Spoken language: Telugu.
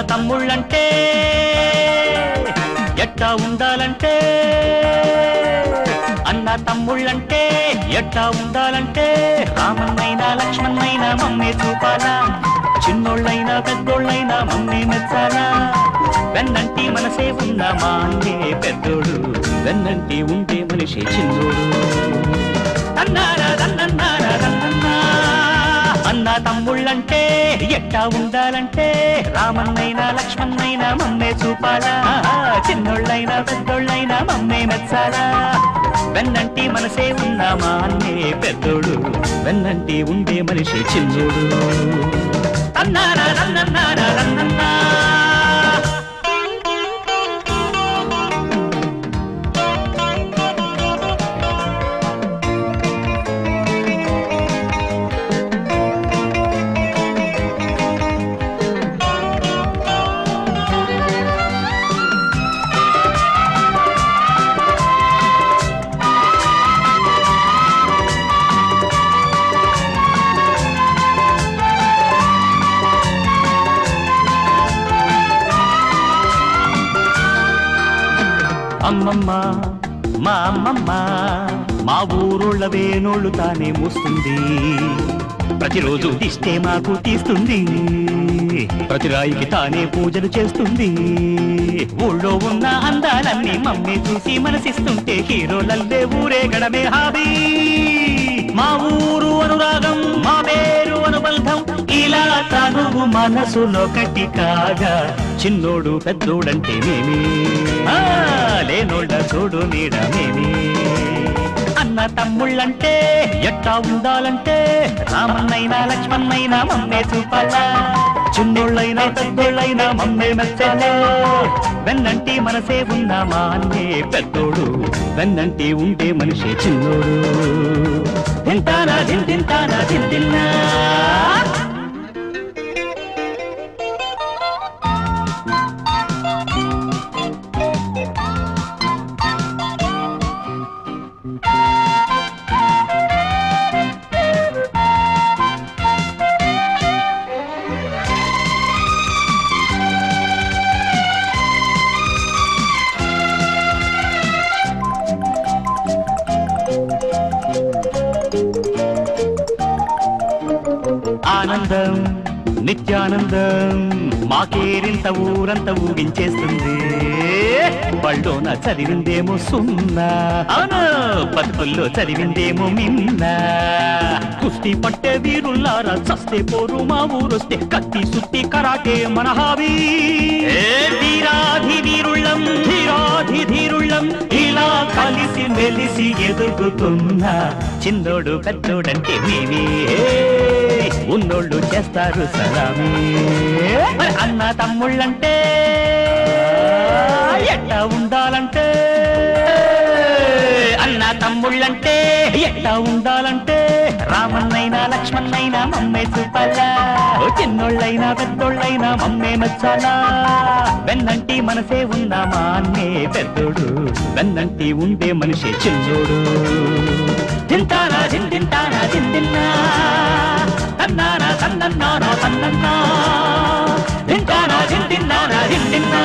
అన్న తమ్ముళ్ళంటే ఎట్టా ఉండాలంటే అన్న తమ్ముళ్ళంటే ఎట్టా ఉండాలంటే రామన్నైనా లక్ష్మణ్ణైనా మమ్మే చూపాలా చిన్నోళ్ళైనా పెద్దోళ్ళైనా మమ్మే మెచ్చాలా. వెన్నంటి మనసే ఉన్న మా అన్నే పెద్దోడు వెన్నంటి ఉంటే మనిషి చిన్నోడు. అన్న తమ్ముళ్ళంటే ఎట్టా ఉండాలంటే? రామన్నైనా లక్ష్మణ్ణైనా మమ్మే చూపాలా? చిన్నోళ్ళైనా పెద్దోళ్ళైనా మమ్మే మెచ్చాలా? వెన్నంటి మనసే ఉన్న మా అన్నే పెద్దోడు. వెన్నంటి ఉండే మనిషి చిన్నోడు. అమ్మమ్మ మా అమ్మమ్మ మా ఊరోళ్ళ వేణోళ్ళు తానే మూస్తుంది. ప్రతిరోజు దిష్టే మాకు తీస్తుంది. ప్రతి రాయికి తానే పూజలు చేస్తుంది. ఊళ్ళో ఉన్న అందాలన్నీ మమ్మీ చూసి మనసిస్తుంటే హీరోలల్లే ఊరే గడమే హాబీ. మా ఊరు అనురాగం మా పేరు అనుబంధం ఇలా తనువు మనసులో కట్టి కాగా చిన్నోడు పెద్దోడంటే మేమే. లేనోళ్ళ చూడు నీడమేమి? అన్న తమ్ముళ్ళంటే ఎట్టా ఉండాలంటే రామన్నైనా లక్ష్మణ్ణైనా మమ్మే చూపాలా. చిన్నోళ్ళైనా పెద్దోళ్ళైనా మమ్మే మెచ్చాలా వెన్నంటి మనసే ఉన్నా మా అన్నే పెద్దోడు. వెన్నంటి ఉండే మనిషి చిన్నోడు. తింటానా తింటానా తిన్నా నిత్యానందం నిత్యానందం. మాకేరింత ఊరంత ఊగించేస్తుంది. బళ్ళోన చదివిందేమో సున్నా. అవును బతుకుల్లో చదివిందేమో మిన్న. కుస్తీ పట్టే వీరుల్లారా చస్తే పోరు మా ఊరొస్తే కత్తి సుత్తి కరాటే మన హావీ ధీరాధి ధీరుళ్ళం ధీరాధి ధీరుళ్ళం కలిసి మెలిసి ఎదుగుతున్న చిన్నోడు పెద్దోడంటే మేమే. ఉన్నోళ్ళు చేస్తారు సలామే. అన్న తమ్ముళ్ళంటే ఎట్టా ఉండాలంటే? అన్న తమ్ముళ్ళంటే ఎట్టా ఉండాలంటే? రామన్నైనా లక్ష్మణ్ణైనా మమ్మే సుపల్లా చిన్నోళ్ళైనా పెద్దోళ్ళైనా మమ్మే మచ్చాలా. వెన్నంటి మనసే ఉన్నా మా అన్నే పెద్దోడు. వెన్నంటి ఉండే మనిషే చిన్నోడు. తింటానా తింటానా తిందిన్నా తన్నానా తన్నన్నానా తన్నన్నా. తింటానా తింటిన్నానా తింటిన్నా